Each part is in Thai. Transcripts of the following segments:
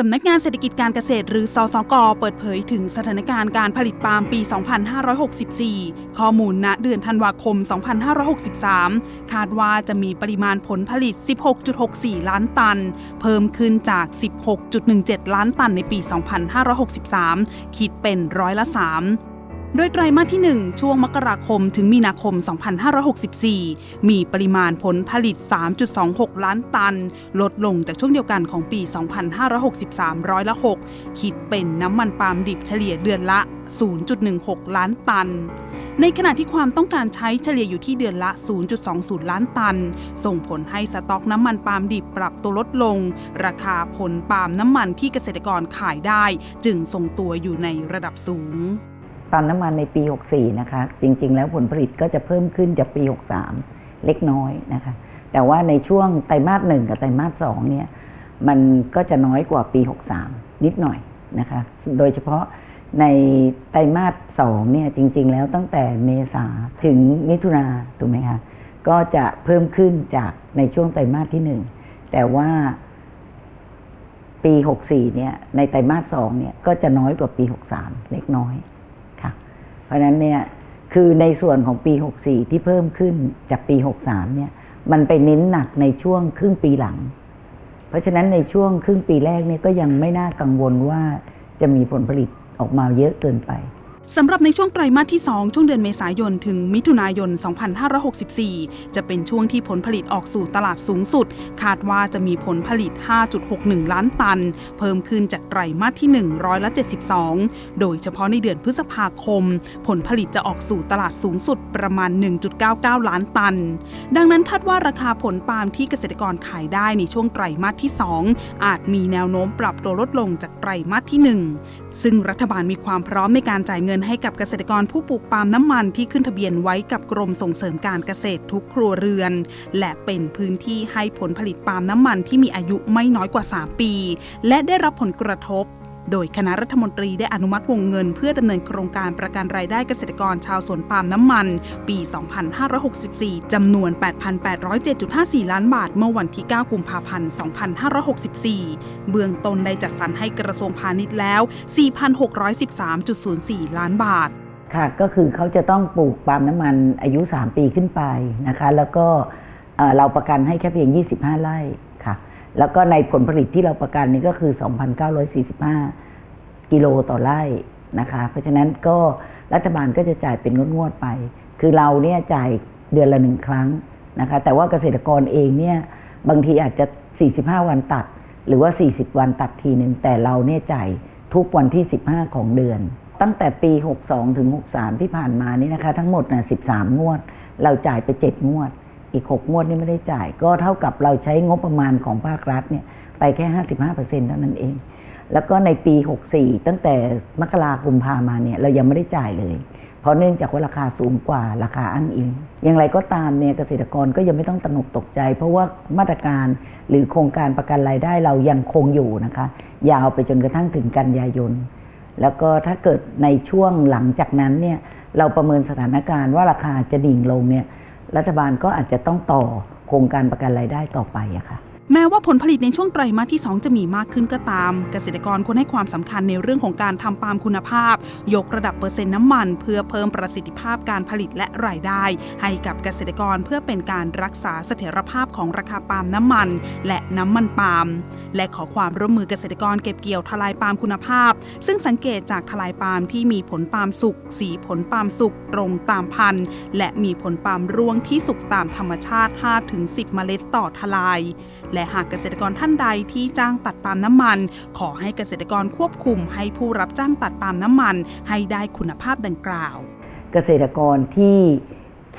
สำนักงานเศรษฐกิจการเกษตรหรือสสก เปิดเผยถึงสถานการณ์การผลิตปาล์มปี 2564 ข้อมูลณเดือนธันวาคม 2563 คาดว่าจะมีปริมาณผลผลิต 16.64 ล้านตัน เพิ่มขึ้นจาก 16.17 ล้านตันในปี 2563 คิดเป็นร้อยละ 3 โดยไตรมาสที่ 1 ช่วงมกราคมถึงมีนาคม 2564 มีปริมาณผลผลิต 3.26 ล้านตัน ลดลงจากช่วงเดียวกันของปี 2563 ร้อยละ 6 คิดเป็นน้ำมันปาล์มดิบเฉลี่ยเดือนละ 0.16 ล้านตัน ในขณะที่ความต้องการใช้เฉลี่ยอยู่ที่เดือนละ 0.20 ล้านตัน ส่งผลให้สต็อกน้ำมันปาล์มดิบปรับตัวลดลง ราคาผลปาล์มน้ำมันที่เกษตรกรขายได้ จึงทรงตัวอยู่ในระดับสูง ปาล์มน้ำมันในปี 64 นะคะ จริง ๆ แล้วผลผลิตก็จะเพิ่มขึ้นจากปี 63 เล็กน้อยนะคะ แต่ว่าในช่วงไตรมาสหนึ่งกับไตรมาสสองเนี่ยมันก็จะน้อยกว่าปี 63 นิดหน่อยนะคะ โดยเฉพาะในไตรมาสสองเนี่ยจริง ๆ แล้วตั้งแต่เมษาถึงมิถุนาถูกไหมคะก็จะเพิ่มขึ้นจากในช่วงไตรมาสที่หนึ่งแต่ว่าปี 64 เนี่ย ในไตรมาสสองเนี่ย ก็จะน้อยกว่าปี 63 เล็กน้อย เพราะฉะนั้นเนี่ยคือในส่วนของปี 64 ที่เพิ่มขึ้นจากปี 63 เนี่ย มันไปเน้นหนักในช่วงครึ่งปีหลัง เพราะฉะนั้นในช่วงครึ่งปีแรกเนี่ยก็ยังไม่น่ากังวลว่าจะมีผลผลิตออกมาเยอะเกินไป สำหรับในช่วงไตรมาสที่ 2 ช่วงเดือนเมษายน ถึงมิถุนายน 2564 จะเป็นช่วงที่ผลผลิตออกสู่ตลาดสูงสุด คาดว่าจะมีผลผลิต 5.61 ล้านตัน เพิ่มขึ้นจากไตรมาสที่1ร้อยละ72 โดยเฉพาะในเดือนพฤษภาคม ผลผลิตจะออกสู่ตลาดสูงสุดประมาณ 1.99 ล้านตัน ดังนั้นคาดว่าราคาผลปาล์มที่เกษตรกรขายได้ในช่วงไตรมาสที่ 2 อาจมีแนวโน้มปรับตัวลดลงจากไตรมาสที่ 1 ซึ่งรัฐบาลมีความพร้อมในการจ่ายเงินให้กับเกษตรกรผู้ปลูกปาล์มน้ำมันที่ขึ้นทะเบียนไว้กับกรมส่งเสริมการเกษตรทุกครัวเรือน และเป็นพื้นที่ให้ผลผลิตปาล์มน้ำมันที่มีอายุไม่น้อยกว่า 3 ปี และได้รับผลกระทบ โดยคณะรัฐมนตรีได้อนุมัติวงเงิน เพื่อดำเนินโครงการประกันรายได้เกษตรกรชาวสวนปาล์มน้ำมัน ปี 2564 จำนวน 8,807.54 ล้านบาท เมื่อวันที่ 9 กุมภาพันธ์ 2564 เบื้องต้นได้จัดสรรให้กระทรวงพาณิชย์แล้ว 4,613.04 ล้านบาท ค่ะ ก็คือเขาจะต้องปลูกปาล์มน้ำมันอายุ 3 ปีขึ้นไปนะคะ แล้วก็เราประกันให้แค่เพียง 25 ไร่ค่ะ แล้วก็ในผลผลิตที่เราประกันนี่ก็คือ 2,945 กิโลต่อไร่นะคะ เพราะฉะนั้นก็รัฐบาลก็จะจ่ายเป็นงวดๆไป คือเราเนี่ยจ่ายเดือนละหนึ่งครั้งนะคะ แต่ว่าเกษตรกรเองเนี่ยบางทีอาจจะ 45 วันตัด หรือว่า 40 วันตัดทีหนึ่งแต่เราเนี่ยจ่ายทุกวันที่ 15 ของเดือน ตั้งแต่ปี 62 ถึง 63 ที่ผ่านมานี่นะคะ ทั้งหมดนะ13 งวด เราจ่ายไป 7 งวด อีก6งวดนี่ไม่ได้จ่าย ก็เท่ากับเราใช้งบประมาณของภาครัฐเนี่ยไปแค่55%เปอร์เซ็นเท่านั้นเอง แล้วก็ในปี64ตั้งแต่มกราคมพามาเนี่ยเรายังไม่ได้จ่ายเลย เพราะเนื่องจากว่าราคาสูงกว่าราคาอ้างอิง อย่างไรก็ตามเนี่ยเกษตรกรก็ยังไม่ต้องตหนกตกใจ เพราะว่ามาตรการหรือโครงการประกันรายได้เรายังคงอยู่นะคะ ยาวไปจนกระทั่งถึงกันยายน แล้วก็ถ้าเกิดในช่วงหลังจากนั้นเนี่ยเราประเมินสถานการณ์ว่าราคาจะดิ่งลงเนี่ย รัฐบาลก็อาจจะต้องต่อโครงการประกันรายได้ต่อไปอะค่ะ แม้ว่าผลผลิตในช่วงไตรมาสที่ 2 จะมีมากขึ้นก็ตาม เกษตรกรควรให้ความสำคัญในเรื่องของการทำปาล์มคุณภาพ ยกระดับเปอร์เซ็นต์น้ำมัน เพื่อเพิ่มประสิทธิภาพการผลิตและรายได้ ให้กับเกษตรกรเพื่อเป็นการรักษาเสถียรภาพของราคาปาล์มน้ำมัน และน้ำมันปาล์มและขอความร่วมมือเกษตรกรเก็บเกี่ยวทลายปาล์มคุณภาพ ซึ่งสังเกตจากทลายปาล์มที่มีผลปาล์มสุกสีผลปาล์มสุกตรงตามพันธุ์และมีผลปาล์มร่วงที่สุกตามธรรมชาติ 5-10 เมล็ดต่อทลายและหากเกษตรกรท่านใดที่จ้างตัดปาล์มน้ำมัน ขอให้เกษตรกรควบคุมให้ผู้รับจ้างตัดปาล์มน้ำมัน ให้ได้คุณภาพดังกล่าว เกษตรกรที่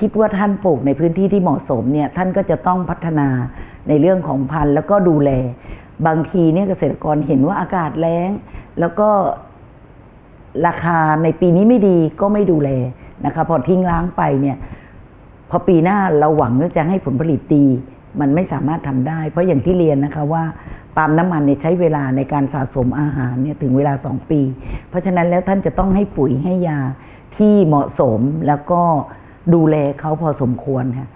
คิดว่าท่านปลูกในพื้นที่ที่เหมาะสมเนี่ยท่านก็จะต้องพัฒนาในเรื่องของพันธุ์แล้วก็ดูแล บางทีเนี่ยเกษตรกรเห็นว่าอากาศแล้ง แล้วก็ราคาในปีนี้ไม่ดีก็ไม่ดูแลนะคะพอทิ้งล้างไปเนี่ยพอปีหน้าเราหวังว่าจะให้ผลผลิตดี มันไม่สามารถทำได้ เพราะอย่างที่เรียนนะคะว่าปาล์มน้ำมันเนี่ยใช้เวลาในการสะสมอาหารเนี่ยถึงเวลา 2 ปี เพราะฉะนั้นแล้วท่านจะต้องให้ปุ๋ยให้ยาที่เหมาะสมแล้วก็ดูแลเขาพอสมควรค่ะ